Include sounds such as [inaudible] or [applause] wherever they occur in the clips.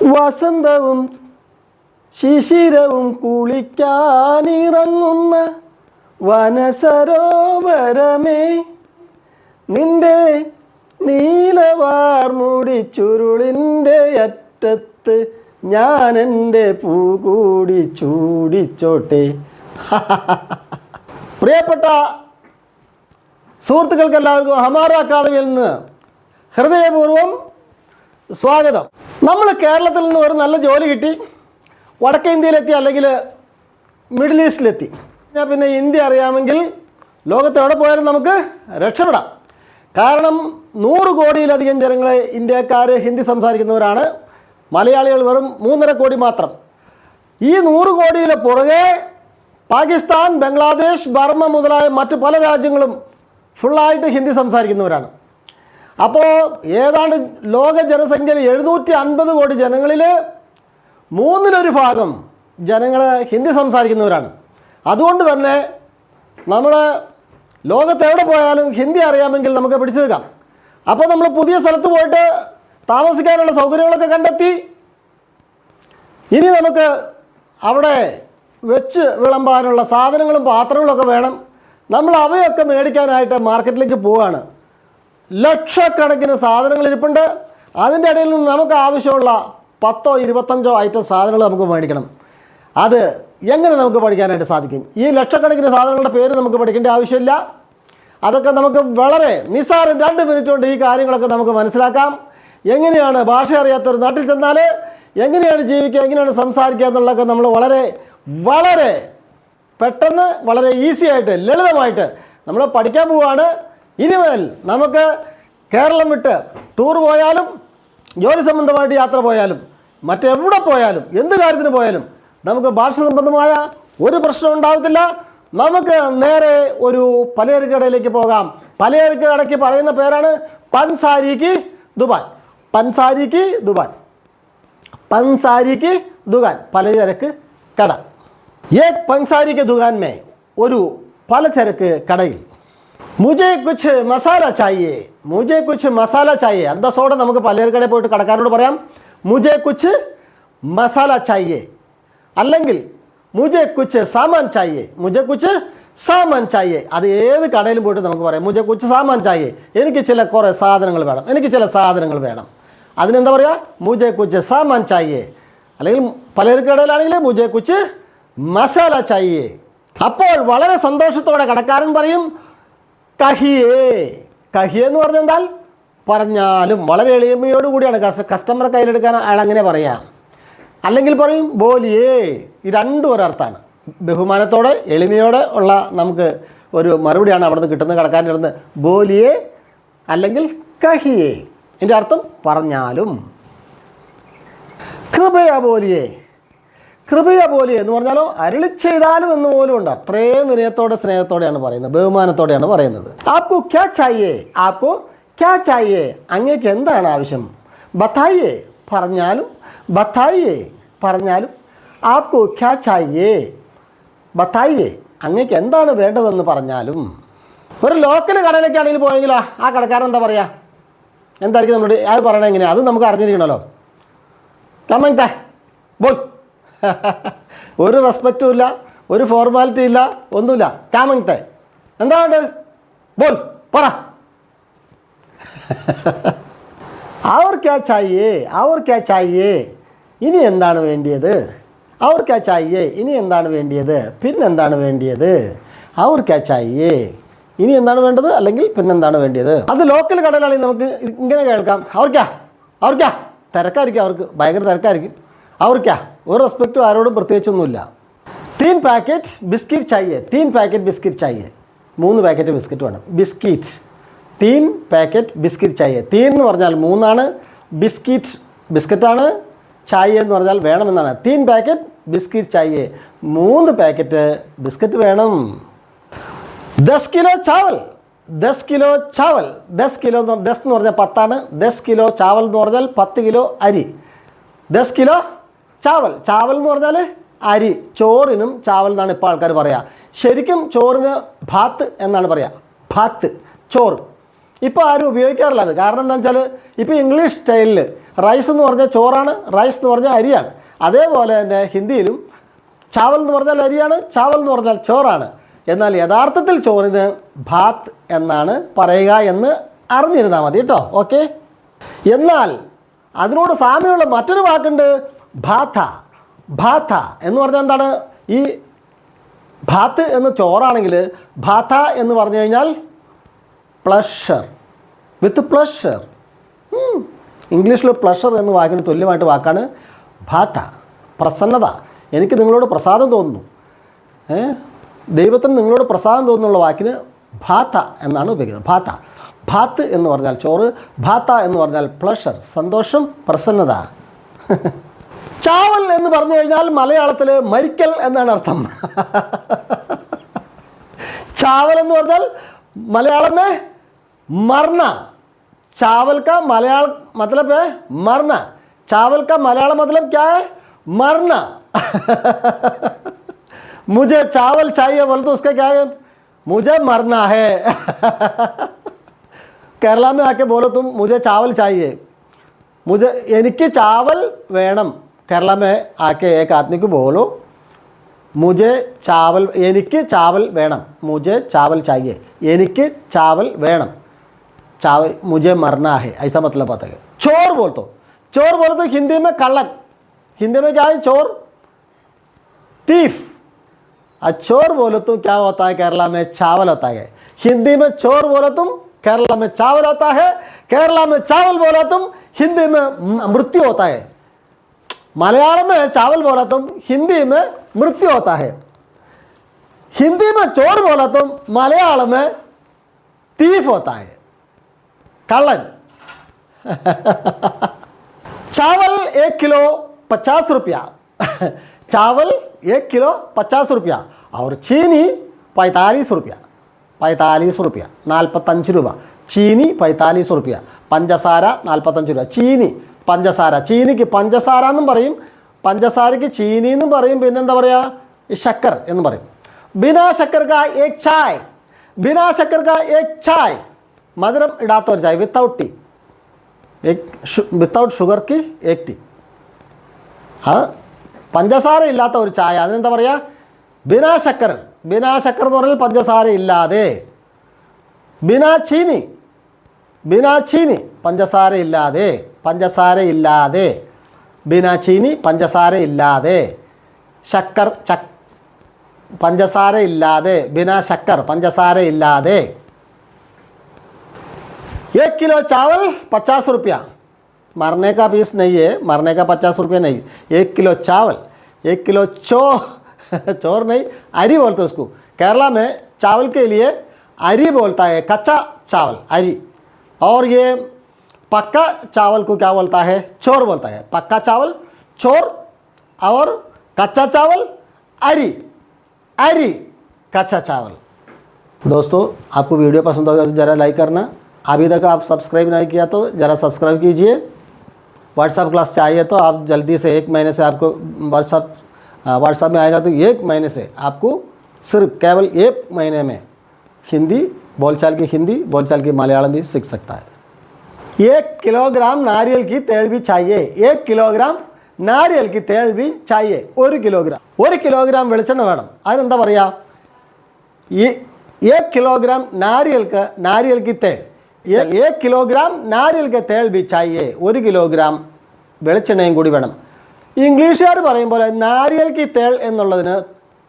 വസന്തവും ശിശിരവും കുളിക്കാനിറങ്ങുന്ന വനസരോവരമേ നിന്റെ നീലവാർമുടി ചുരുളിന്റെ അറ്റത്ത് ഞാൻ എന്റെ പൂകൂടി ചൂടിച്ചോട്ടെ. [laughs] പ്രിയപ്പെട്ട സുഹൃത്തുക്കൾക്ക് എല്ലാവർക്കും ഹമാര അക്കാദമിയിൽ നിന്ന് ഹൃദയപൂർവം സ്വാഗതം. നമ്മൾ കേരളത്തിൽ നിന്ന് ഒരു നല്ല ജോലി കിട്ടി. വടക്കേ ഇന്ത്യയിലെത്തി അല്ലെങ്കിൽ മിഡിൽ ഈസ്റ്റിലെത്തി. ഞാൻ പിന്നെ ഇന്ത്യ അറിയാമെങ്കിൽ ലോകത്ത് എവിടെ പോയാലും നമുക്ക് രക്ഷപ്പെടാം. കാരണം നൂറ് കോടിയിലധികം ജനങ്ങളെ ഇന്ത്യക്കാർ ഹിന്ദി സംസാരിക്കുന്നവരാണ്. മലയാളികൾ വെറും മൂന്നര കോടി മാത്രം. ഈ നൂറ് കോടിയിലെ പുറകെ പാകിസ്ഥാൻ ബംഗ്ലാദേശ് ബർമ്മ മുതലായ മറ്റ് പല രാജ്യങ്ങളും ഫുള്ളായിട്ട് ഹിന്ദി സംസാരിക്കുന്നവരാണ്. അപ്പോൾ ഏതാണ്ട് ലോക ജനസംഖ്യയിൽ എഴുന്നൂറ്റി അൻപത് കോടി ജനങ്ങളിൽ മൂന്നിലൊരു ഭാഗം ജനങ്ങൾ ഹിന്ദി സംസാരിക്കുന്നവരാണ്. അതുകൊണ്ട് തന്നെ നമ്മൾ ലോകത്ത് എവിടെ പോയാലും ഹിന്ദി അറിയാമെങ്കിൽ നമുക്ക് പിടിച്ചു നിൽക്കാം. അപ്പോൾ നമ്മൾ പുതിയ സ്ഥലത്ത് പോയിട്ട് താമസിക്കാനുള്ള സൗകര്യങ്ങളൊക്കെ കണ്ടെത്തി. ഇനി നമുക്ക് അവിടെ വെച്ച് വിളമ്പാനുള്ള സാധനങ്ങളും പാത്രങ്ങളൊക്കെ വേണം. നമ്മൾ അവയൊക്കെ മേടിക്കാനായിട്ട് മാർക്കറ്റിലേക്ക് പോവുകയാണ് ലക്ഷക്കണക്കിന് സാധനങ്ങൾ ഇരിപ്പുണ്ട്. അതിന്റെ ഇടയിൽ നിന്ന് നമുക്ക് ആവശ്യമുള്ള പത്തോ ഇരുപത്തഞ്ചോ ഐറ്റം സാധനങ്ങൾ നമുക്ക് മേടിക്കണം. അത് എങ്ങനെ നമുക്ക് പഠിക്കാനായിട്ട് സാധിക്കും? ഈ ലക്ഷക്കണക്കിന് സാധനങ്ങളുടെ പേര് നമുക്ക് പഠിക്കേണ്ട ആവശ്യമില്ല. അതൊക്കെ നമുക്ക് വളരെ നിസ്സാരം രണ്ട് മിനിറ്റ് കൊണ്ട് ഈ കാര്യങ്ങളൊക്കെ നമുക്ക് മനസ്സിലാക്കാം. എങ്ങനെയാണ് ഭാഷ അറിയാത്തൊരു നാട്ടിൽ ചെന്നാൽ എങ്ങനെയാണ് ജീവിക്കുക എങ്ങനെയാണ് സംസാരിക്കുക എന്നുള്ളതൊക്കെ നമ്മൾ വളരെ വളരെ പെട്ടെന്ന് വളരെ ഈസി ആയിട്ട് ലളിതമായിട്ട് നമ്മൾ പഠിക്കാൻ പോവുകയാണ് ഇനി മുതൽ നമുക്ക് കേരളം വിട്ട് ടൂർ പോയാലും ജോലി സംബന്ധമായിട്ട് യാത്ര പോയാലും മറ്റെവിടെ പോയാലും എന്ത് കാര്യത്തിന് പോയാലും നമുക്ക് ഭാഷ സംബന്ധമായ ഒരു പ്രശ്നം ഉണ്ടാകത്തില്ല നമുക്ക് നേരെ ഒരു പലചരക്ക് കടയിലേക്ക് പോകാം. പലചരക്ക് കടയ്ക്ക് പറയുന്ന പേരാണ് പൻസാരിക്ക് ദുബാൻ പൻസാരിക്ക് ദുബാൻ പൻസാരിക്ക് ദുഖാൻ പലചരക്ക് കട. ഏക് പൻസാരിക്ക് ദുഖാൻ മേ ഒരു പലചരക്ക് കടയിൽ മുജെ കുച്ച് മസാല ചായേ മുജെ കുച്ച് മസാല ചായേ അന്തസ്സോടെ നമുക്ക് പലചരക്കടയിൽ പോയിട്ട് കടക്കാരോട് പറയാം മുജെ കുച്ച് മസാല ചായേ അല്ലെങ്കിൽ മുജെ കുച്ച് സാമാൻ ചായേ മുജെ കുച്ച് സാമാൻ ചായേ അത് ഏത് കടയിലും പോയിട്ട് നമുക്ക് പറയാം മുജെ കുച്ച് സാമാൻ ചായേ എനിക്ക് ചില കുറേ സാധനങ്ങൾ വേണം എനിക്ക് ചില സാധനങ്ങൾ വേണം അതിനെന്താ പറയുക മുജെ കുച്ച് സാമാൻ ചായേ അല്ലെങ്കിൽ പലചരക്കടയിലാണെങ്കിൽ മുജെ കുച്ച് മസാല ചായേ അപ്പോൾ വളരെ സന്തോഷത്തോടെ കടക്കാരൻ പറയും കഹിയേ. കഹിയേ എന്ന് പറഞ്ഞാൽ എന്താൽ പറഞ്ഞാലും വളരെ എളിമയോടുകൂടിയാണ്. കൂടിയാണ് കസ്റ്റമറെ കയ്യിലെടുക്കാൻ അയാൾ അങ്ങനെ പറയാം. അല്ലെങ്കിൽ പറയും ബോലിയേ. ഈ രണ്ടും ഒരർത്ഥാണ് ബഹുമാനത്തോടെ എളിമയോടെ ഉള്ള നമുക്ക് ഒരു മറുപടിയാണ് അവിടെ നിന്ന് കിട്ടുന്നത് കടക്കാന്റെ അടുത്ത് ബോലിയേ അല്ലെങ്കിൽ കഹിയേ. എന്റെ അർത്ഥം പറഞ്ഞാലും. കൃപയാ ബോലിയേ. കൃപയ പോലെ എന്ന് പറഞ്ഞാലോ അരുളി ചെയ്താലും എന്ന് പോലും ഉണ്ട്. അത്രയും വിനയത്തോടെ സ്നേഹത്തോടെയാണ് പറയുന്നത് ബഹുമാനത്തോടെയാണ് പറയുന്നത്. ആപ്പു ക്യാ ചായേ ആപ്പു ക്യാ ചായേ അങ്ങേക്ക് എന്താണ് ആവശ്യം? ബത്തായിയേ പറഞ്ഞാലും ബത്തായിയേ പറഞ്ഞാലും ആപ്പു ക്യാ ചായേ ബത്തായിയേ അങ്ങേക്ക് എന്താണ് വേണ്ടതെന്ന് പറഞ്ഞാലും. ഒരു ലോക്കൽ കടയിലേക്കാണെങ്കിൽ പോയെങ്കിലോ ആ കടക്കാരൻ എന്താ പറയുക എന്തായിരിക്കും നമ്മുടെ അത് പറയണത് എങ്ങനെയാണ് അത് നമുക്ക് അറിഞ്ഞിരിക്കണമല്ലോ. കമങ്ത ബോൾ [laughs] ഒരു റെസ്പെക്റ്റും ഇല്ല ഒരു ഫോർമാലിറ്റി ഇല്ല ഒന്നുമില്ല. കാമങ്തെ എന്താ വേണ്ടത്? ബോൾ പറ [laughs] അവർ ക്യാ ചായേ അവർ ക്യാ ചായേ ഇനി എന്താണ് വേണ്ടിയത്? അവർ ക്യാ ചായേ ഇനി എന്താണ് വേണ്ടിയത്? പിന്നെന്താണ് വേണ്ടിയത്? അവർ ക്യാ ചായേ ഇനി എന്താണ് വേണ്ടത്? അല്ലെങ്കിൽ പിന്നെന്താണ് വേണ്ടിയത്? അത് ലോക്കൽ കടലാണെങ്കിൽ നമുക്ക് ഇങ്ങനെ കേൾക്കാം. അവർക്കാ അവർക്കാ. തിരക്കായിരിക്കും അവർക്ക് ഭയങ്കര തിരക്കായിരിക്കും. അവർക്കാ ഒരു റെസ്പെക്റ്റും ആരോടും പ്രത്യേകിച്ചൊന്നുമില്ല. തീൻ പാക്കറ്റ് ബിസ്ക്കറ്റ് ചായേ. തീൻ പാക്കറ്റ് ബിസ്ക്കറ്റ് ചായേ. മൂന്ന് പാക്കറ്റ് ബിസ്ക്കറ്റ് വേണം. ബിസ്ക്കറ്റ് തീൻ പാക്കറ്റ് ബിസ്ക്കറ്റ് ചായ. തീൻ എന്ന് പറഞ്ഞാൽ മൂന്നാണ്. ബിസ്ക്കറ്റ് ബിസ്ക്കറ്റാണ് ചായ എന്ന് പറഞ്ഞാൽ വേണമെന്നാണ്. തീൻ പാക്കറ്റ് ബിസ്ക്കറ്റ് ചായ. മൂന്ന് പാക്കറ്റ് ബിസ്ക്കറ്റ് വേണം. ദസ് കിലോ ചാവൽ ദസ് കിലോ ചാവൽ ദസ് കിലോ എന്ന് ദസ് എന്ന് പറഞ്ഞാൽ പത്താണ്. ദസ് കിലോ ചാവൽ എന്ന് പറഞ്ഞാൽ പത്ത് കിലോ അരി. Thus kilo chawal. ചാവൽ എന്ന് പറഞ്ഞാൽ അരി. ചോറിനും ചാവൽ എന്നാണ് ഇപ്പോൾ ആൾക്കാർ പറയുക ശരിക്കും ചോറിന് ഭാത്ത് എന്നാണ് പറയുക ഭാത്ത്. ചോറ്. ഇപ്പോൾ ആരും ഉപയോഗിക്കാറില്ല അത്. കാരണം എന്താ വെച്ചാൽ ഇപ്പോൾ ഇംഗ്ലീഷ് സ്റ്റൈലിൽ റൈസ് എന്ന് പറഞ്ഞാൽ ചോറാണ് റൈസ് എന്ന് പറഞ്ഞാൽ അരിയാണ്. അതേപോലെ തന്നെ ഹിന്ദിയിലും ചാവൽ എന്ന് പറഞ്ഞാൽ അരിയാണ് ചാവൽ എന്ന് പറഞ്ഞാൽ ചോറാണ്. എന്നാൽ യഥാർത്ഥത്തിൽ ചോറിന് ഭാത്ത് എന്നാണ് പറയുക എന്ന് അറിഞ്ഞിരുന്നാൽ മതി കേട്ടോ. ഓക്കെ? എന്നാൽ അതിനോട് സാമ്യമുള്ള മറ്റൊരു വാക്കുണ്ട്. ഭാഥ ഭാഥ എന്ന് പറഞ്ഞാൽ എന്താണ്? ഈ ഭാത്ത് എന്ന് ചോറാണെങ്കിൽ ഭാഥ എന്ന് പറഞ്ഞു കഴിഞ്ഞാൽ പ്ലഷർ വിത്ത് പ്ലഷർ ഇംഗ്ലീഷിൽ പ്ലഷർ എന്ന് വാക്കിന് തുല്യമായിട്ട് വാക്കാണ് ഭാത്ത പ്രസന്നത. എനിക്ക് നിങ്ങളോട് പ്രസാദം തോന്നുന്നു. ഏ? ദൈവത്തിന് നിങ്ങളോട് പ്രസാദം തോന്നുന്നുള്ള വാക്കിന് ഭാത്ത എന്നാണ് ഉപയോഗിക്കുന്നത്. ഭാത്ത ഭാത്ത് എന്ന് പറഞ്ഞാൽ ചോറ് ഭാത്ത എന്ന് പറഞ്ഞാൽ പ്ലഷർ സന്തോഷം പ്രസന്നത. [laughs] ചാവൽ എന്ന് പറഞ്ഞു കഴിഞ്ഞാൽ മലയാളത്തിൽ മരിക്കൽ എന്നാണ് അർത്ഥം चावल എന്ന് പറഞ്ഞാൽ मलयालम में मरना चावल का मलयाल मतलब है मरना चावल का मलयालम मतलब क्या है मरना मुझे चावल चाहिए बोले तो उसका क्या है मुझे मरना है केरला में आके बोलो तुम मुझे चावल चाहिए मुझे എനിക്ക് ചാവൽ വേണം केरला में आके एक आदमी को बोलो मुझे चावल यानी कि चावल वेणम मुझे चावल चाहिए यानी कि चावल मुझे मरना है ऐसा मतलब आता है चोर बोल चोर बोले तो हिंदी में कलन हिंदी में क्या है चोर तीफ अ चोर बोलो तुम क्या होता है केरला में चावल होता है हिंदी में चोर बोलो तुम केरला में चावल होता है केरला में चावल बोला तुम हिंदी में मृत्यु होता है मलयालम में चावल बोला तुम हिंदी में मृत्यु होता है हिंदी में चोर बोला तुम मलयालम में तीफ होता है कलन चावल एक किलो पचास रुपया चावल एक किलो पचास रुपया और चीनी पैंतालीस रुपया पैंतालीस रुपया നാൽപ്പത്തഞ്ച് രൂപ ചീനി പൈത്താലീസ് റുപ്യ പഞ്ചസാര നാൽപ്പത്തഞ്ച് രൂപ ചീനി പഞ്ചസാര. ചീനിക്ക് പഞ്ചസാര എന്നും പറയും. പഞ്ചസാരയ്ക്ക് ചീനി എന്നും പറയും. പിന്നെന്താ പറയുക ശക്കർ എന്ന് പറയും. ബിനാ ശക്കർ കാ ഏക് ചായ്. ബിനാ ശക്കർ കാ ഏക് ചായ്. മധുരം ഇടാത്ത ഒരു ചായ. വിത്തൗട്ട് ടീ വിത്തൗട്ട് ഷുഗർക്ക് ഏക് ടീ ആ പഞ്ചസാര ഇല്ലാത്ത ഒരു ചായ. അതിനെന്താ പറയുക ബിനാ ശക്കർ. ബിനാ ശക്കർ എന്ന് പറഞ്ഞാൽ പഞ്ചസാര ഇല്ലാതെ. ബിനാ ചീനി. ബിനാ ചീനി. പഞ്ചസാര ഇല്ലാതെ. പഞ്ചസാര ഇല്ലാതെ ബിനാ ചീനി പഞ്ചസാര ഇല്ലാതെ ശക്കർ ചക് പഞ്ചസാര ഇല്ലാതെ ബിനാ ശക്കർ പഞ്ചസാര ഇല്ലാതെ एक किलो चावल पचास रुपया मरने का पीस नहीं है मरने का पचास रुपया नहीं एक किलो चावल एक किलो चो चोर नहीं अरी बोलते उसको केरला में चावल के लिए अरी बोलता है कच्चा चावल अरी और ये पक्का चावल को क्या बोलता है? चोर बोलता है। पक्का चावल, चोर और कच्चा चावल, अरी अरी, कच्चा चावल। दोस्तों, आपको वीडियो पसंद होगा तो ज़रा लाइक करना। अभी तक आप सब्सक्राइब नहीं किया तो ज़रा सब्सक्राइब कीजिए। व्हाट्सअप क्लास चाहिए तो आप जल्दी से एक महीने से आपको व्हाट्सअप व्हाट्सअप में आएगा तो एक महीने से आपको सिर्फ़ केवल एक महीने में हिंदी, बोलचाल की हिंदी, बोलचाल की मलयालम भी सीख सकता है। एक किलोग्राम नारियल की तेल भी चाहिए एक किलोग्राम നാരിയൽ की तेल भी चाहिए ഒരു കിലോഗ്രാം ഒരു കിലോഗ്രാം വെളിച്ചെണ്ണ വേണം അതിനെന്താ പറയുക ഈ एक किलोग्राम नारियल का नारियल की तेल ये एक किलोग्राम नारियल का तेल भी चाहिए ഒരു കിലോഗ്രാം വെളിച്ചെണ്ണയും കൂടി വേണം ഇംഗ്ലീഷുകാർ പറയും പോലെ നാരിയൽ കി തേൾ എന്നുള്ളതിന്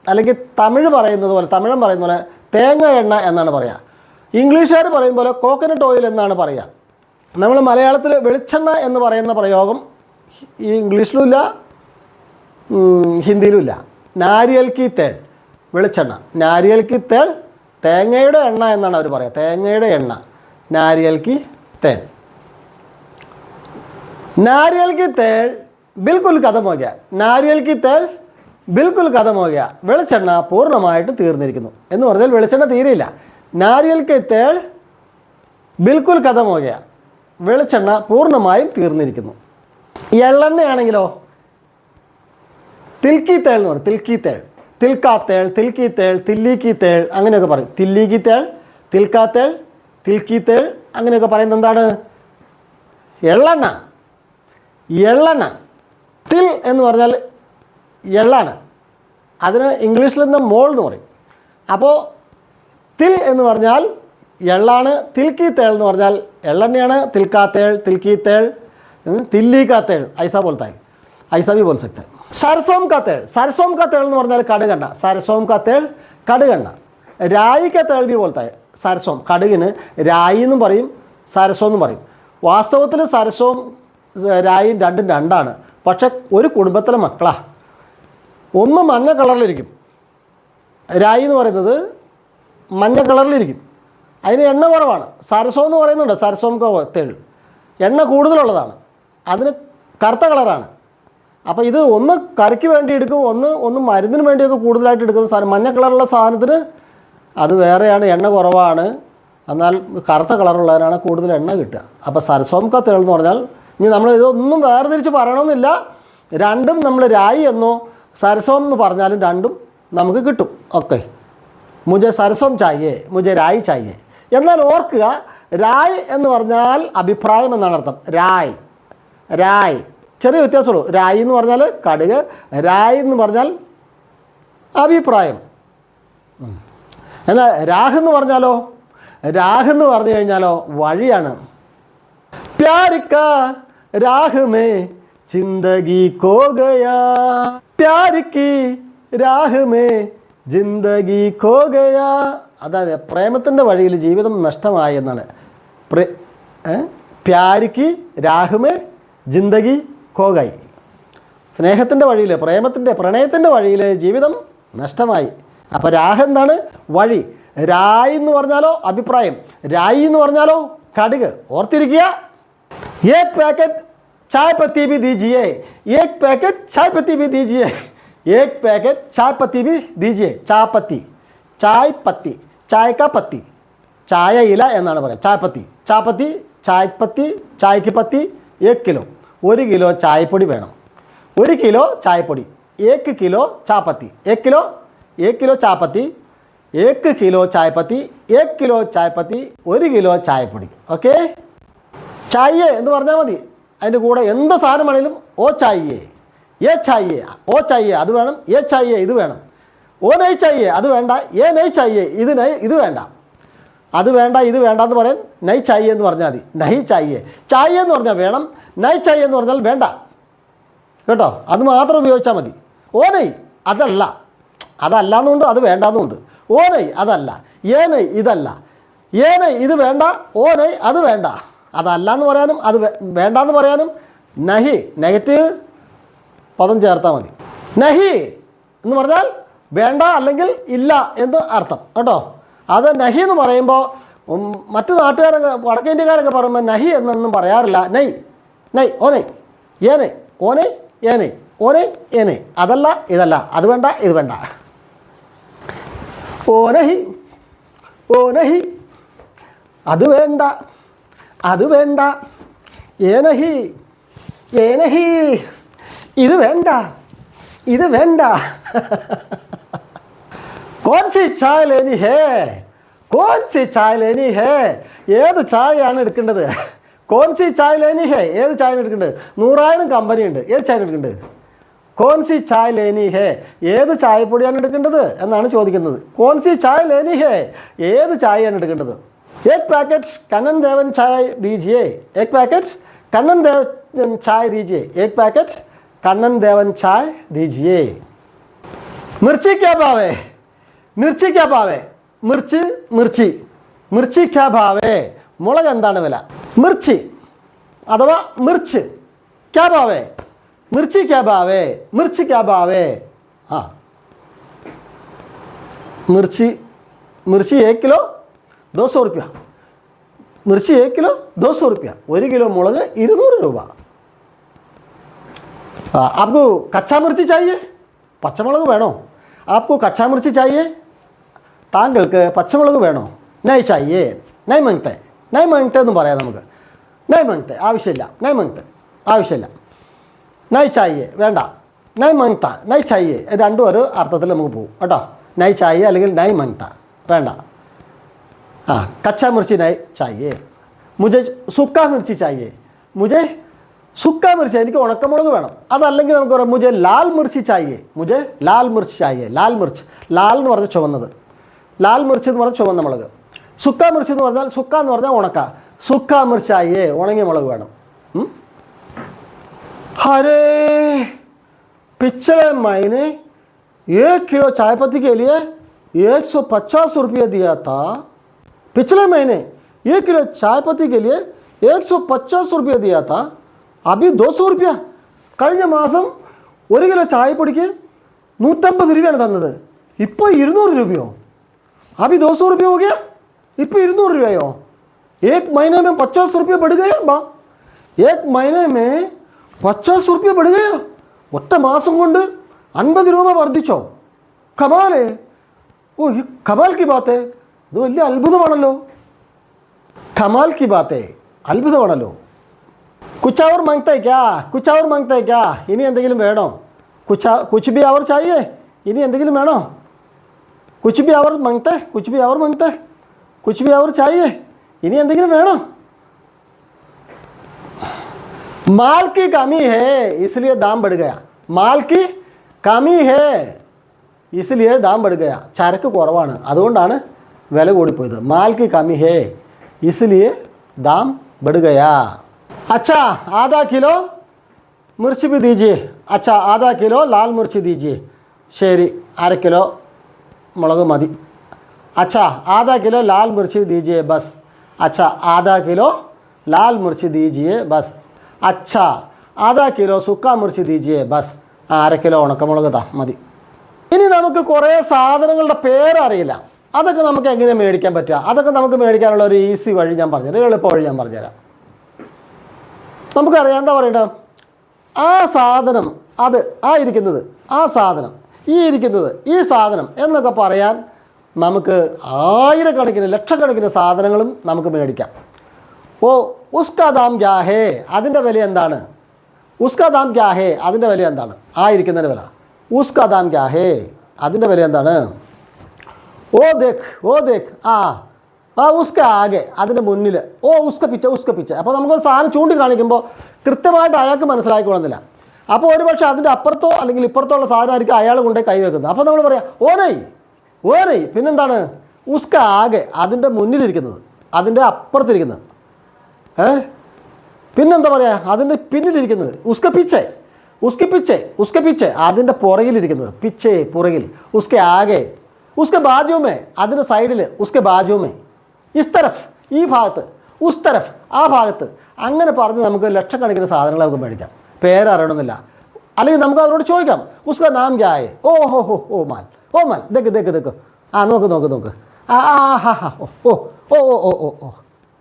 അല്ലെങ്കിൽ തമിഴ് പറയുന്നത് പോലെ തമിഴൻ പറയുന്ന പോലെ തേങ്ങ എണ്ണ എന്നാണ് പറയുക ഇംഗ്ലീഷുകാർ പറയും പോലെ കോക്കനട്ട് ഓയിൽ എന്നാണ് പറയുക നമ്മൾ മലയാളത്തിൽ വെളിച്ചെണ്ണ എന്ന് പറയുന്ന പ്രയോഗം ഈ ഇംഗ്ലീഷിലും ഇല്ല ഉം, ഹിന്ദിയിലുമില്ല നാരിയൽ കി തേൾ വെളിച്ചെണ്ണ നാരിയൽ കി തേൾ തേങ്ങയുടെ എണ്ണ എന്നാണ് അവർ പറയുക തേങ്ങയുടെ എണ്ണ നാരിയൽ കി തേൾ नारियल की तेल बिल्कुल खत्म हो गया നാരിയൽ की तेल ബിൽക്കുൽ ഖതം हो गया വെളിച്ചെണ്ണ പൂർണ്ണമായിട്ട് തീർന്നിരിക്കുന്നു എന്ന് പറഞ്ഞാൽ വെളിച്ചെണ്ണ തീരെയില്ല നാരിയൽ കി തേൾ ബിൽക്കുൽ ഖതം हो गया വെളിച്ചെണ്ണ പൂർണമായും തീർന്നിരിക്കുന്നു. എള്ളെണ്ണയാണെങ്കിലോ? തിൽക്കി തേൾ എന്ന് പറയും. തിൽക്കി തേൾ. തിൽക്കാത്തേൾ തിൽക്കി തേൾ തില്ലിക്കി തേൾ അങ്ങനെയൊക്കെ പറയും. തില്ലിക്കി തേൾ തിൽക്കാത്തേൾ തിൽക്കി തേൾ അങ്ങനെയൊക്കെ പറയുന്നത് എന്താണ്? എള്ളെണ്ണ. എള്ളെണ്ണ. തിൽ എന്ന് പറഞ്ഞാൽ എള്ളാണ്. അതിന് ഇംഗ്ലീഷിൽ നിന്ന് മോൾ എന്ന് പറയും. അപ്പോൾ തിൽ എന്ന് പറഞ്ഞാൽ എള്ളാണ് തിൽക്കി തേൾ എന്ന് പറഞ്ഞാൽ എള്ളെണ്ണയാണ് തിൽക്കാത്തേൾ തിൽക്കി തേൾ തില്ലി കാത്തേൾ ഐസ പോലത്തെ ഐസബി പോലെ സക്ത സരസോം കാത്തേൾ സരസോം കാത്തേൾ എന്ന് പറഞ്ഞാൽ കടുകണ്ണ സരസോം കാത്തേൾ കടുകണ്ണ. രായി കാത്തേൾ ബി പോലത്തെ സരസോം കടുകിന് രായി എന്നും പറയും സരസോം എന്നും പറയും. വാസ്തവത്തിൽ സരസോം രായും രണ്ടും രണ്ടാണ്. പക്ഷെ ഒരു കുടുംബത്തിലെ മക്കളാ. ഒന്ന് മഞ്ഞ കളറിലിരിക്കും. രായി എന്ന് പറയുന്നത് മഞ്ഞ കളറിലിരിക്കും. അതിന് എണ്ണ കുറവാണ്. സരസോ എന്ന് പറയുന്നുണ്ട്. സരസോം തേൾ. എണ്ണ കൂടുതലുള്ളതാണ്. അതിന് കറുത്ത കളറാണ്. അപ്പോൾ ഇത് ഒന്ന് കറിക്ക് വേണ്ടി എടുക്കും ഒന്ന് ഒന്ന് മരുന്നിന് വേണ്ടിയൊക്കെ കൂടുതലായിട്ട് എടുക്കുന്ന സാധനം. മഞ്ഞ കളറുള്ള സാധനത്തിന് അത് വേറെയാണ് എണ്ണ കുറവാണ്. എന്നാൽ കറുത്ത കളറുള്ളതിനാണ് കൂടുതൽ എണ്ണ കിട്ടുക. അപ്പോൾ സരസോം തേൾ എന്ന് പറഞ്ഞാൽ ഇനി നമ്മൾ ഇതൊന്നും വേർതിരിച്ച് പറയണമെന്നില്ല. രണ്ടും നമ്മൾ രായി എന്നോ സരസോം എന്ന് പറഞ്ഞാലും രണ്ടും നമുക്ക് കിട്ടും. ഓക്കെ. മുജെ സരസോം ചായേ മുജെ രായി ചായേ. എന്നാൽ ഓർക്കുക രായ് എന്ന് പറഞ്ഞാൽ അഭിപ്രായം എന്നാണ് അർത്ഥം. രായ്. രായ്. ചെറിയ വ്യത്യാസമുള്ളൂ. രായ് എന്ന് പറഞ്ഞാൽ കടുക് രായ് എന്ന് പറഞ്ഞാൽ അഭിപ്രായം. എന്നാൽ രാഹ് എന്ന് പറഞ്ഞാലോ? രാഹ് എന്ന് പറഞ്ഞു കഴിഞ്ഞാലോ വഴിയാണ്. പ്യാരിക്ക രാഹ് ചിന്തകി കോഗയ പ്യാരിക്ക് രാഹ് ജിന്ദഗി കോഗയ അതായത് പ്രേമത്തിന്റെ വഴിയിൽ ജീവിതം നഷ്ടമായെന്നാണ് പ്രേ പ്യാരിക്ക് രാഹുമേ ജിന്ദഗി കോകായി സ്നേഹത്തിന്റെ വഴിയിൽ പ്രേമത്തിന്റെ പ്രണയത്തിന്റെ വഴിയിൽ ജീവിതം നഷ്ടമായി. അപ്പോൾ രാഹ എന്താണ്? വഴി. രായ് എന്ന് പറഞ്ഞാലോ അഭിപ്രായം. രായി എന്ന് പറഞ്ഞാലോ കടുക്. ഓർത്തിരിക്കുക. ഏക് പാക്കറ്റ് ചായ പത്തി ബി ദീജിയേ. ഏക് പാക്കറ്റ് ചായ പത്തി ബി ദീജിയേ. ഏക് പാക്കറ്റ് ചായ പത്തി ബി ദീജിയേ. ചാപ്പത്തി ചായ് പത്തി. ചായക്ക പത്തി ചായ ഇല എന്നാണ് പറയുക. ചായപ്പത്തി. ചായപ്പത്തി ചായപ്പത്തി ചായക്ക് പത്തി ഏക് കിലോ. ഒരു കിലോ ചായപ്പൊടി വേണം. ഒരു കിലോ ചായപ്പൊടി. ഏക് കിലോ ചായപ്പത്തി. ഏക് കിലോ? ഏക് കിലോ ചായപ്പത്തി. ഏക് കിലോ ചായപ്പത്തി. ഏക് കിലോ ചായപ്പത്തി. ഒരു കിലോ ചായപ്പൊടി. ഓക്കെ? ചായ എന്ന് പറഞ്ഞാൽ മതി. അതിന്റെ കൂടെ എന്ത് സാധനമാണെങ്കിലും ഓ ചായയെ ഏ ചായയെ ഓ ചായയെ അത് വേണം. ഏ ചായയെ ഇത് വേണം. ഓ നെയ് ചായയെ അത് വേണ്ട. ഏ നെയ് ചായയെ ഇത് നെയ് ഇത് വേണ്ട. അത് വേണ്ട ഇത് വേണ്ട എന്ന് പറയാൻ നൈ ചായ എന്ന് പറഞ്ഞാൽ മതി. നൈ ചായ ചായ എന്ന് പറഞ്ഞാൽ വേണം. നൈ ചായ എന്ന് പറഞ്ഞാൽ വേണ്ട. കേട്ടോ? അത് മാത്രം ഉപയോഗിച്ചാൽ മതി. ഓ നൈ അതല്ല. അതല്ല എന്നുണ്ട് അത് വേണ്ടെന്നുണ്ട്. ഓ നൈ അതല്ല. ഏ നൈ ഇതല്ല. ഏ നൈ ഇത് വേണ്ട. ഓ നൈ അത് വേണ്ട. അതല്ല എന്ന് പറയാനും അത് വേണ്ട എന്ന് പറയാനും നഹി നെഗറ്റീവ് പദം ചേർത്താൽ മതി. നഹി എന്ന് പറഞ്ഞാൽ വേണ്ട അല്ലെങ്കിൽ ഇല്ല എന്ന് അർത്ഥം. കേട്ടോ? അത് നഹി എന്ന് പറയുമ്പോൾ മറ്റു നാട്ടുകാരൊക്കെ വടക്കേ ഇന്ത്യക്കാരൊക്കെ പറയുമ്പോൾ നഹി എന്നൊന്നും പറയാറില്ല. നെയ് നൈ ഓനെ ഏനെ ഓനെ ഏനെ ഓനെ ഏനെ. അതല്ല ഇതല്ല. അത് വേണ്ട ഇത് വേണ്ട. ഓനഹി ഓനഹി. അത് വേണ്ട അത് വേണ്ട. ഏനഹി ഏനഹി. ഇത് വേണ്ട ഇത് വേണ്ട. [laughs] കോൺ സി ചായ ലേനി ഹേ? കോൺ സി ചായ ലേനി ഹേ? ഏത് ചായയാണ് എടുക്കേണ്ടത്? കോൺ സി ചായ ലേനി ഹേ? ഏത് ചായ എടുക്കേണ്ടത്? നൂറായിരം കമ്പനി ഉണ്ട്. ഏത് ചായ എടുക്കേണ്ടത്? കോൺ സി ചായ ലേനി ഹേ? ഏത് ചായപ്പൊടിയാണ് എടുക്കേണ്ടത് എന്നാണ് ചോദിക്കുന്നത്. കോൺ സി ചായ ലേനി ഹേ? ഏത് ചായയാണ് എടുക്കേണ്ടത്? एक पैकेट कन्नन देवन चाय दीजिए एक पैकेट कन्नन देवन चाय दीजिए एक पैकेट कन्नन देवन चाय दीजिए मिर्ची क्या भाव है മിർച്ചി ക്യാ ഭാവേ മിർച്ചി മിർച്ചി മിർച്ചി ക്യാ ഭാവേ മുളക് എന്താണ് വില മിർച്ചി അഥവാ മിർച്ച് ക്യാ ഭാവേ മിർച്ചി ക്യാ ഭാവേ മിർച്ചി ക്യാ ഭാവേ ആ मिर्ची मिर्ची एक किलो दो सौ रुपया मिर्ची एक किलो दो सौ रुपया ഒരു കിലോ മുളക് ഇരുന്നൂറ് രൂപ ആ, आपको കച്ചാ മിർച്ചി ചായേ പച്ചമുളക് വേണോ आपको കച്ചാ മിർച്ചി ചായേ താങ്കൾക്ക് പച്ചമുളക് വേണോ? നൈ ചായേ നൈ മങ്ത്തെ നൈ മങ്ത്തെ എന്ന് പറയാം നമുക്ക്. നൈ മങ്ത്തെ ആവശ്യമില്ല. നൈ മങ്ത്തെ ആവശ്യമില്ല. നൈ ചായേ വേണ്ട. നൈ മങ്ത നൈ ചായേ. രണ്ടും ഒരു അർത്ഥത്തിൽ നമുക്ക് പോകും കേട്ടോ? നൈ ചായേ അല്ലെങ്കിൽ നൈ മങ്ത വേണ്ട. ആ കച്ച മിർച്ചി നൈ ചായേ. മുജെ സുക്ക മിർച്ചി ചായേ. മുജെ സുക്ക മിർച്ചി എനിക്ക് ഉണക്കമുളക് വേണം. അതല്ലെങ്കിൽ നമുക്ക് പറയാം മുജെ ലാൽ മിർച്ചി ചായേ. മുജെ ലാൽ മിർച്ച് ചായേ. ലാൽ മിർച്ച്. ലാൽ എന്ന് പറഞ്ഞ ചുവന്നത്. ലാൽ മിർച്ച് എന്ന് പറഞ്ഞാൽ ചുവന്ന മുളക് സുക്ക മിർച്ച് എന്ന് പറഞ്ഞാൽ സുക്ക എന്ന് പറഞ്ഞാൽ ഉണക്ക സുക്ക മിർച്ചായേ ഉണങ്ങിയ മുളക് വേണം ഉം? अरे पिछले महीने एक किलो चाय पत्ती के लिए एक सौ पचास रुपये दिया था पिछले महीने एक किलो चाय पत्ती के लिए एक सौ पचास रुपये दिया था अभी दो सौ रुपया കഴിഞ്ഞ മാസം ഒരു കിലോ ചായപ്പൊടിക്ക് നൂറ്റമ്പത് രൂപയാണ് തന്നത് ഇപ്പോൾ ഇരുന്നൂറ് രൂപയോ अभी दो सौ रुपये हो गया ഇപ്പോൾ ഇരുന്നൂറ് രൂപയോ एक महीने में पचास रुपये बढ़ गया बा एक महीने में പച്ചാസ് റുപ്യ പെടുകയോ ഒറ്റ മാസം കൊണ്ട് അൻപത് രൂപ വർദ്ധിച്ചോ കമാലേ ഓ ഈ കമാൽ കി ബാത്തേ ഇത് വലിയ അത്ഭുതമാണല്ലോ കമാൽ കി ബാത്തേ അത്ഭുതമാണല്ലോ കുച്ചാവർ മങ്തേ ക്യാ കുച്ചാവർ മങ്തേ ക്യാ ഇനി എന്തെങ്കിലും വേണോ കുച്ചാ കുച്ച് ബി അവർ ചായേ ഇനി എന്തെങ്കിലും വേണോ കുച്ച് ബി അവർ മങ്തേ കുച്ച് ബി അവർ മങ്തേ കുച്ച് ബി അവർ ചായേ ഇനി എന്തെങ്കിലും വേണോ माल की कमी है इसलिए दाम बढ़ गया മാൽ की കമി ഹേ इसलिए दाम बढ़ गया ചരക്ക് കുറവാണ് അതുകൊണ്ടാണ് വില കൂടിപ്പോയത് മാൽ की കമി ഹേ इसलिए दाम बढ़ गया अच्छा आधा किलो मिर्च भी दीजिए अच्छा आधा किलो लाल मिर्च दीजिए ശരി അര കിലോ മുളക് മതി. അച്ഛാ ആധാ കിലോ ലാൽ മിർച്ചി ദീജിയെ ബസ്. അച്ഛാ ആധാ കിലോ ലാൽ മിർച്ചി ദീജിയെ ബസ്. അച്ഛാ ആധാ കിലോ സുക്കാ മിർച്ചി ദീജിയെ ബസ്. അര കിലോ ഉണക്കമുളക് താ മതി. ഇനി നമുക്ക് കുറേ സാധനങ്ങളുടെ പേരറിയില്ല അതൊക്കെ നമുക്ക് എങ്ങനെ മേടിക്കാൻ പറ്റുക? അതൊക്കെ നമുക്ക് മേടിക്കാനുള്ള ഒരു ഈസി വഴി ഞാൻ പറഞ്ഞുതരാം. എളുപ്പ വഴി ഞാൻ പറഞ്ഞുതരാം. നമുക്കറിയാം എന്താ പറയണ്ട ആ സാധനം അത് ആയിരിക്കുന്നത് ആ സാധനം ഈ ഇരിക്കുന്നത് ഈ സാധനം എന്നൊക്കെ പറയാൻ നമുക്ക് ആയിരക്കണക്കിന് ലക്ഷക്കണക്കിന് സാധനങ്ങളും നമുക്ക് മേടിക്കാം. ഓ ഉസ്കാ ദാം ക്യാ ഹേ അതിന്റെ വില എന്താണ്? ഉസ്കാ ദാം ക്യാ ഹേ അതിന്റെ വില എന്താണ്? ആ ഇരിക്കുന്നതിന്റെ വില. ഉസ്കാ ദാം ക്യാ ഹേ അതിന്റെ വില എന്താണ്? ഓ ദേഖ് ഓ ദേഖ് ആ ആ ഉസ്ക ആകെ അതിന്റെ മുന്നിൽ. ഓ ഉസ്ക പിച്ച ഉസ്ക പിച്ച. അപ്പോൾ നമുക്ക് സാധനം ചൂണ്ടിക്കാണിക്കുമ്പോൾ കൃത്യമായിട്ട് അയാൾക്ക് മനസ്സിലായിക്കൊള്ളുന്നില്ല. അപ്പോൾ ഒരുപക്ഷെ അതിന്റെ അപ്പുറത്തോ അല്ലെങ്കിൽ ഇപ്പുറത്തുള്ള സാധനമായിരിക്കും അയാൾ കൊണ്ടേ കൈവെക്കുന്നത് അപ്പോൾ നമ്മൾ പറയാം ഓനൈ ഓനൈ പിന്നെന്താണ്? ഉസ്ക ആകെ അതിന്റെ മുന്നിലിരിക്കുന്നത് അതിന്റെ അപ്പുറത്തിരിക്കുന്നത്. ഏ? പിന്നെന്താ പറയുക അതിന്റെ പിന്നിലിരിക്കുന്നത് ഉസ്ക പിച്ചേ ഉസ്ക പിച്ചേ ഉസ്ക പിച്ചേ. അതിന്റെ പുറകിലിരിക്കുന്നത് പിച്ചേ പുറകിൽ. ഉസ്ക ആകെ ഉസ്ക ബാജുമേ അതിന്റെ സൈഡിൽ ഉസ്ക ബാജുമേ. ഇസ്തരഫ് ഈ ഭാഗത്ത് ഉസ്തരഫ് ആ ഭാഗത്ത്. അങ്ങനെ പറഞ്ഞ് നമുക്ക് ലക്ഷക്കണക്കിന് സാധനങ്ങൾ നമുക്ക് മേടിക്കാം. പേരറിയണമെന്നില്ല. അല്ലെങ്കിൽ നമുക്ക് അവരോട് ചോദിക്കാം ഉസ്ക നാം ക്യായേ ഓ ഹോ ഹോ ഓ മാൻ ഓ മാൻ ദക്ക് ദക്ക് ദക്ക്. ആ നോക്ക് നോക്ക് നോക്ക്. ആ ആ ഹാ ഹാ ഓ ഓ ഓ ഓ ഓ ഓ ഓ.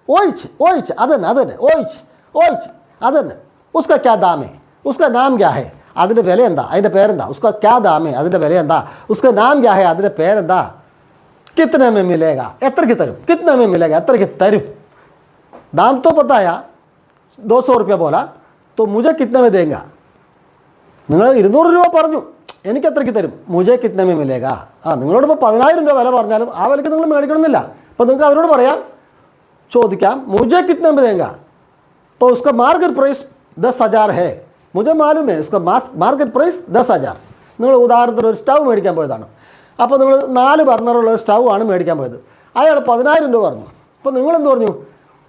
ഓയിച്ച് ഓയിച്ച് അത് തന്നെ ഓയിച്ച് ഓയിച്ച് അതന്നെ. ഉസ്ക ക്യാ ദാമേ. ഉസ്ക നാം ക്യാ ഹേ അതിന്റെ വില എന്താ? അതിന്റെ പേരെന്താ? ഉസ്ക ക്യാ ദാമേ. അതിന്റെ വില എന്താ? ഉസ്ക നാം ക്യാ ഹേ അതിന്റെ പേരെന്താ? കിത്തനമേ മേ മിലേഗ. എത്രയ്ക്ക് തരും? കിത്തനമേ മേ മിലേഗ. എത്രയ്ക്ക് തരും? ദാം തോ പത്തായ ദോ സോ റുപ്യ പോല. तो मुझे कितने में देगा? നിങ്ങൾ ഇരുന്നൂറ് രൂപ പറഞ്ഞു. എനിക്ക് അത്രയ്ക്ക് തരും? മുജെ കിത്ന മിലേക ആ നിങ്ങളോടിപ്പോൾ പതിനായിരം രൂപ വില പറഞ്ഞാലും ആ വിലക്ക് നിങ്ങൾ മേടിക്കണമെന്നില്ല. അപ്പോൾ നിങ്ങൾക്ക് അവരോട് പറയാം. ചോദിക്കാം മുജെ കിത്ന മിലേങ്ക തോ ഉസ്ക മാർക്കറ്റ് പ്രൈസ് ദസ് ഹജാർ ഹേ. മുജെ മാലുമേ ഉസ്ക മാർക്കറ്റ് പ്രൈസ് ദസ് ഹജാർ. നിങ്ങൾ ഉദാഹരണത്തിന് ഒരു സ്റ്റൗ മേടിക്കാൻ പോയതാണ്. അപ്പോൾ നിങ്ങൾ നാല് ബർണറുള്ള ഒരു സ്റ്റൗ ആണ് മേടിക്കാൻ പോയത്. അയാൾ പതിനായിരം രൂപ പറഞ്ഞു. അപ്പോൾ നിങ്ങളെന്ത് പറഞ്ഞു?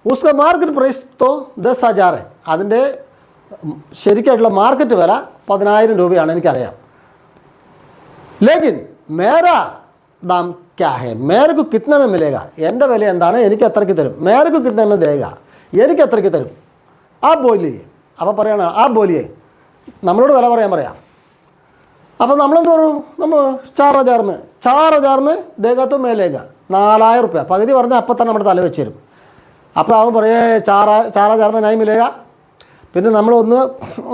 ഉസ്ക മാർക്കറ്റ് പ്രൈസ് തോ ദസ് ഹജാർ അതിന്റെ ശരിക്കായിട്ടുള്ള മാർക്കറ്റ് വില പതിനായിരം രൂപയാണ് എനിക്കറിയാം. ലേകിൻ മേരാ ദാം ക്യാ ഹേ മേരക്ക് കിത്നമേ മിലേക എന്റെ വില എന്താണ്? എനിക്ക് എത്രയ്ക്ക് തരും? മേരക്ക് കിത്നമേ ദേക എനിക്ക് എത്രയ്ക്ക് തരും? ആ ബോലിയെ അപ്പോൾ പറയണ ആ ബോലിയെ നമ്മളോട് വില പറയാൻ പറയാം. അപ്പോൾ നമ്മളെന്ത് പറഞ്ഞു നമ്മൾ ചാർ ഹജാർമേ ചാർ ഹജാർമേ ദേഗത്തോ മേലേക നാലായിരം റുപ്യ. പകുതി പറഞ്ഞാൽ അപ്പം തന്നെ നമ്മുടെ തല വെച്ച് തരും. അപ്പോൾ അവൻ പറയേ ചാറ ചാറ ഹജാർമേ നായി പിന്നെ നമ്മൾ ഒന്ന്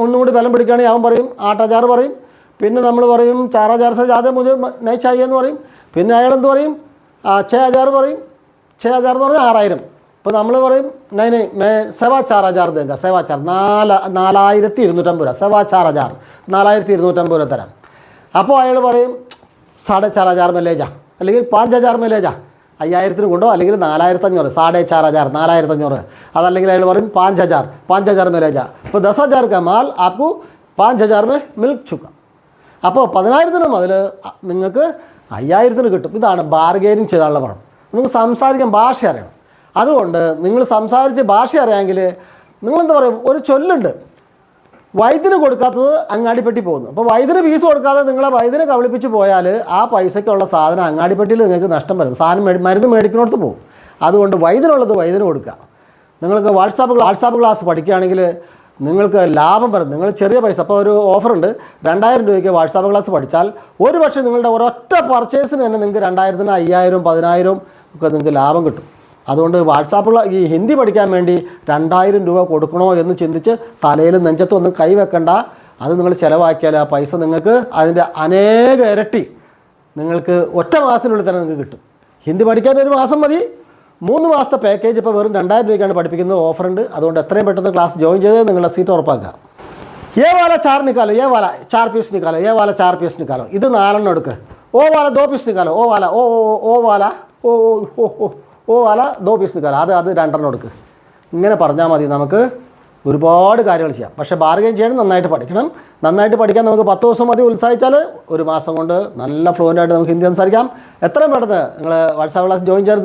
ഒന്നുകൂടി ബലം പിടിക്കുകയാണെങ്കിൽ അവൻ പറയും ആട്ടച്ചാർ പറയും. പിന്നെ നമ്മൾ പറയും ചാറാചാർ ജാതെ മുജ നൈച്ചായി എന്ന് പറയും. പിന്നെ അയാൾ എന്ത് പറയും? ചേ അജാർ പറയും. ചേ ആചാർ എന്ന് പറഞ്ഞാൽ ആറായിരം. അപ്പോൾ നമ്മൾ പറയും നൈ നൈ മേ സെവാ ചാറാചാർ തേങ്ക സെവാ ചാർ നാല് നാലായിരത്തി ഇരുന്നൂറ്റമ്പത് രൂപ. സെവാ ചാറാചാർ നാലായിരത്തി ഇരുന്നൂറ്റമ്പത് രൂപ തരാം. അപ്പോൾ അയാൾ പറയും സാഡേ ചാറാചാർ മെല്ലേജ. അല്ലെങ്കിൽ പാഞ്ചാചാർ മെല്ലേജ. അയ്യായിരത്തിന് കൊണ്ടോ അല്ലെങ്കിൽ നാലായിരത്തി അഞ്ഞൂറ് സാഡേ ചാർ ഹജാർ നാലായിരത്തി അഞ്ഞൂറ് അതല്ലെങ്കിൽ അയാൾ പറയും പാഞ്ച് ഹജാർ പാഞ്ച് ഹജാർ മേലേജ. ഇപ്പോൾ ദസ് ഹജാർ കാ മാൽ ആപ്പു പാഞ്ച് ഹജാർ മേ മിൽക്ക് ചുക്ക. അപ്പോൾ പതിനായിരത്തിന് മുതൽ നിങ്ങൾക്ക് അയ്യായിരത്തിന് കിട്ടും. ഇതാണ് ബാർഗെയിനിങ് ചെയ്താലുള്ള പണം. നിങ്ങൾക്ക് സംസാരിക്കാൻ ഭാഷ അറിയണം. അതുകൊണ്ട് നിങ്ങൾ സംസാരിച്ച് ഭാഷ അറിയാമെങ്കിൽ നിങ്ങളെന്താ പറയുക? ഒരു ചൊല്ലുണ്ട്. വൈദ്യന് കൊടുക്കാത്തത് അങ്ങാടിപ്പെട്ടി പോകുന്നു. അപ്പോൾ വൈദ്യുതി ഫീസ് കൊടുക്കാതെ നിങ്ങളെ വൈദ്യുതി കബളിപ്പിച്ച് പോയാൽ ആ പൈസയ്ക്കുള്ള സാധനം അങ്ങാടിപ്പെട്ടിയിൽ നിങ്ങൾക്ക് നഷ്ടം വരും. സാധനം മരുന്ന് മേടിക്കുന്നിടത്ത് പോകും. അതുകൊണ്ട് വൈദ്യുതിനുള്ളത് വൈദ്യുതി കൊടുക്കുക. നിങ്ങൾക്ക് വാട്സാപ്പ് വാട്സാപ്പ് ക്ലാസ് പഠിക്കുകയാണെങ്കിൽ നിങ്ങൾക്ക് ലാഭം വരും. നിങ്ങൾ ചെറിയ പൈസ അപ്പോൾ ഒരു ഓഫറുണ്ട് രണ്ടായിരം രൂപയ്ക്ക് വാട്സാപ്പ് ക്ലാസ് പഠിച്ചാൽ ഒരു പക്ഷേ നിങ്ങളുടെ ഒരൊറ്റ പർച്ചേസിന് തന്നെ നിങ്ങൾക്ക് രണ്ടായിരത്തിന് അയ്യായിരം പതിനായിരം ഒക്കെ നിങ്ങൾക്ക് ലാഭം കിട്ടും. അതുകൊണ്ട് വാട്സാപ്പുള്ള ഈ ഹിന്ദി പഠിക്കാൻ വേണ്ടി രണ്ടായിരം രൂപ കൊടുക്കണോ എന്ന് ചിന്തിച്ച് തലയിൽ നെഞ്ചത്തും ഒന്നും കൈവെക്കണ്ട അത് നിങ്ങൾ ചിലവാക്കിയാൽ ആ പൈസ നിങ്ങൾക്ക് അതിന്റെ അനേക ഇരട്ടി നിങ്ങൾക്ക് ഒറ്റ മാസത്തിനുള്ളിൽ തന്നെ നിങ്ങൾക്ക് കിട്ടും. ഹിന്ദി പഠിക്കാൻ ഒരു മാസം മതി. മൂന്ന് മാസത്തെ പാക്കേജ് ഇപ്പോൾ വെറും രണ്ടായിരം രൂപയ്ക്കാണ് പഠിപ്പിക്കുന്നത് ഓഫറുണ്ട് അതുകൊണ്ട് എത്രയും പെട്ടെന്ന് ക്ലാസ് ജോയിൻ ചെയ്ത് നിങ്ങളുടെ സീറ്റ് ഉറപ്പാക്കുക. ഏ വാല ചാർ നിക്കാലോ ഏ വാല ചാർ പീസ് നിക്കാലോ ഏ വാല ചാർ പീസ് നിക്കാലോ. ഇത് നാലെണ്ണം എടുക്കുക ഓ വാല ദോ പീസ് നിക്കാലോ. ഓ വാല ഓ ഓ വാല. ഓ ഓ ഓ. ഓ അല ദോ പീസ് നിക്കാലോ. അത് അത് രണ്ടെണ്ണം എടുക്ക്. ഇങ്ങനെ പറഞ്ഞാൽ മതി നമുക്ക് ഒരുപാട് കാര്യങ്ങൾ ചെയ്യാം. പക്ഷേ ബാർഗെയിൻ ചെയ്യണം നന്നായിട്ട് പഠിക്കണം. നന്നായിട്ട് പഠിക്കാൻ നമുക്ക് പത്ത് ദിവസം മതി ഉത്സാഹിച്ചാൽ ഒരു മാസം കൊണ്ട് നല്ല ഫ്ലുവന്റായിട്ട് നമുക്ക് ഹിന്ദി സംസാരിക്കാം. എത്രയും പെട്ടെന്ന് നിങ്ങൾ വാട്സാപ്പ് ക്ലാസ് ജോയിൻ ചെയ്ത്